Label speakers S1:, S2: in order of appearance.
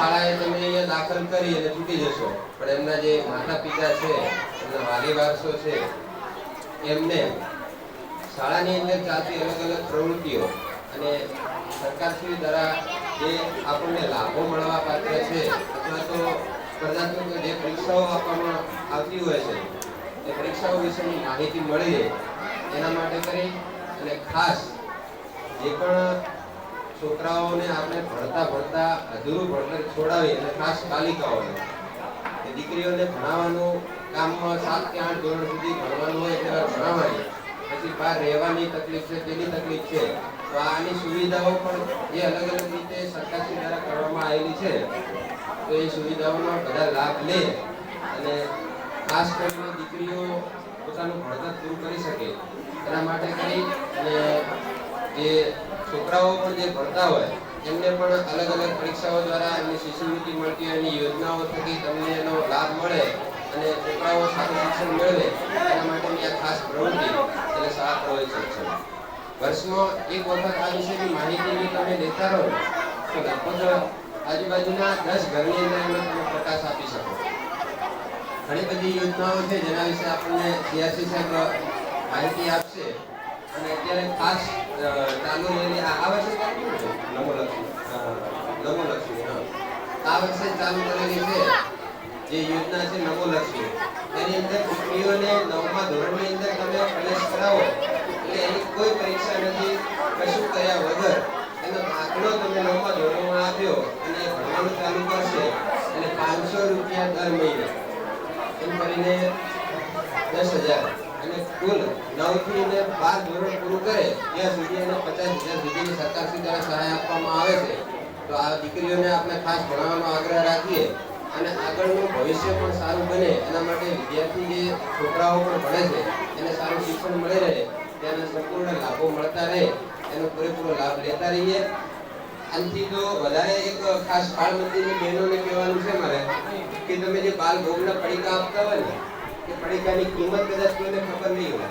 S1: શાળાએ તમે અહીંયા દાખલ કરી અને છૂટી જશો. પણ એમના જે માતા પિતા છે, એમના વાલી વારસો છે, એમને શાળાની અંદર ચાલતી અલગ અલગ પ્રવૃત્તિઓ અને સરકારશ્રી દ્વારા જે આપણને લાભો મળવા પાત્ર છે, અથવા તો સ્પર્ધાત્મક જે પરીક્ષાઓ આપવામાં આવતી હોય છે, એ પરીક્ષાઓ વિશેની માહિતી મળી એના માટે કરી અને ખાસ જે પણ છોકરાઓને આપણે ભણતા ભણતા અધૂરું ભણતર છોડાવી અને ખાસ બાલિકાઓને એ દીકરીઓને ભણાવવાનું કામમાં સાત કે આઠ ધોરણ સુધી ભણવાનું હોય એટલે ભણાવવાની પછી બહાર રહેવાની તકલીફ છે, તેની તકલીફ છે. તો આની સુવિધાઓ પણ જે અલગ અલગ રીતે સરકારશ્રી દ્વારા કરવામાં આવેલી છે. તો એ સુવિધાઓનો બધા લાભ લે અને ખાસ કરીને દીકરીઓ પોતાનું ભણતર પૂરું કરી શકે. એના માટે કરી અને જે છોકરાઓ પણ જે ભણતા હોય, એમને પણ અલગ અલગ પરીક્ષાઓ દ્વારા એમની શિષ્યવૃત્તિ મળતી હોય, એની યોજનાઓ થકી તમને એનો લાભ મળે અને છોકરાઓ સારું શિક્ષણ મેળવે, એના માટેની આ ખાસ પ્રવૃત્તિ એટલે સાત પ્રવેશ શિક્ષણ વર્ષમાં એક વખત આ વિશેની માહિતીની તમે લેતા રહો, તો લગભગ આજુબાજુના દસ ઘરની અંદર એનો તમે પ્રકાશ આપી શકો. ઘણી બધી યોજનાઓ છે, જેના વિશે આપણને સીઆરસી સાહેબ માહિતી આપશે. અને અત્યારે ખાસ ચાલુ રહેલી આ વર્ષે ચાલુ છે? નમોલક્ષ્મી હા, નમોલક્ષ્મી હા. આ વર્ષે ચાલુ કરેલી છે જે યોજના છે નમોલક્ષ્મી એની અંદર દીકરીઓને નવમા ધોરણની અંદર તમે પ્રવેશ કરાવો એટલે એની કોઈ પરીક્ષા નથી કશું કર્યા વગર એનો દાખલો તમે નવમા ધોરણમાં આપ્યો અને ભણવાનું ચાલુ કરશે એટલે પાંચસો રૂપિયા દર મહિને. એમ કરીને દસ હજાર. અને કુલ નવથી ને બાર ધોરણ પૂરું કરે, ત્યાં સુધી એને પચાસ હજાર સુધીની સરકારશ્રી દ્વારા સહાય આપવામાં આવે છે. તો આ દીકરીઓને આપણે ખાસ ભણાવવાનો આગ્રહ રાખીએ અને આગળનું ભવિષ્ય પણ સારું બને, એના માટે વિદ્યાર્થી જે છોકરાઓ પણ ભણે છે, એને સારું શિક્ષણ મળી રહે તેના સંપૂર્ણ લાભો મળતા રહે, એનો પૂરેપૂરો લાભ લેતા રહીએ. આનાથી તો વધારે એક ખાસ બાળ મંદિરની બહેનોને કહેવાનું છે મારે, કે તમે જે બાલ ભોગના પડીકા આપતા હોય ને એ પડીકાની કિંમત કદાચ કોઈને ખબર નહીં હોય